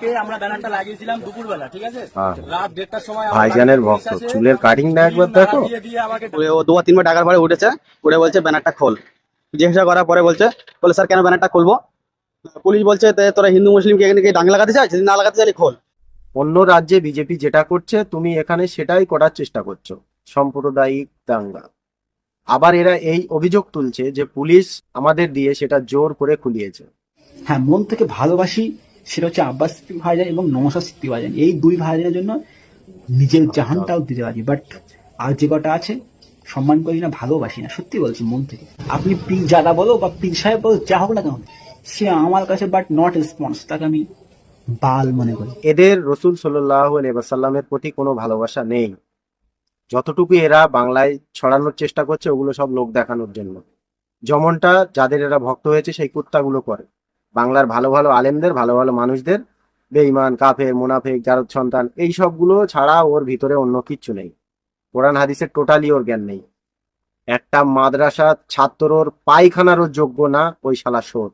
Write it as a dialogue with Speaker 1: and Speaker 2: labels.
Speaker 1: কে আমরা ব্যানারটা লাগিয়েছিলাম দুপুরবেলা ঠিক আছে?
Speaker 2: হ্যাঁ।
Speaker 1: রাত দেড়টার সময়
Speaker 2: ভাইজানের ভক্ত। চুলের কাটিংটা একবার দেখো।
Speaker 3: ও দুবার তিনবার টাকার পরে উঠেছে উঠে বলছে ব্যানারটা খোল। জিজ্ঞাসা করার পরে বলছে বলে স্যার কেন ব্যানারটা খুলবো? পুলিশ বলছে তোরা হিন্দু মুসলিমকে এখানে ডাং লাগাতে চাই যদি না লাগাতে চাইলে খোল।
Speaker 2: অন্য রাজ্যে বিজেপি যেটা করছে তুমি এখানে সেটাই করার চেষ্টা করছ সাম্প্রদায়িক দাঙ্গা। আবার এরা এই অভিযোগ তুলছে যে পুলিশ আমাদের দিয়ে সেটা জোর করে খুলিয়েছে।
Speaker 4: হ্যাঁ মন থেকে ভালোবাসি সেটা হচ্ছে আব্বাস সিদ্দিক ভাইজান এবং নমসা সিদ্দিক ভাইজান। এই দুই ভাইজানের জন্য নিজের জাহানটাও দিতে পারি বাট আর যে কটা আছে সম্মান করি না ভালোবাসি না। সত্যি বলছি মন থেকে। আপনি পীর জাদা বলো বা পীর সাহেব বলো যা হোক না কেন সে আমার কাছে বাট নট রেসপন্স তাকে আমি বাল মনে করি।
Speaker 2: এদের রসুল সাল্লাহ সাল্লামের প্রতি কোনো ভালোবাসা নেই। যতটুকু এরা বাংলায় ছড়ানোর চেষ্টা করছে ওগুলো সব লোক দেখানোর জন্য। যেমনটা যাদের এরা ভক্ত হয়েছে সেই কুত্তাগুলো করে। বাংলার ভালো ভালো আলেমদের, ভালো ভালো মানুষদের, বেঈমান, কাফের, মুনাফেক জারদ সন্তান, এই সবগুলো ছাড়া ওর ভিতরে অন্য কিচ্ছু নেই। কোরআন হাদিসের টোটালি ওর জ্ঞান নেই। একটা মাদ্রাসা ছাত্রর পায়খানারও যোগ্য না ওই শালা সোর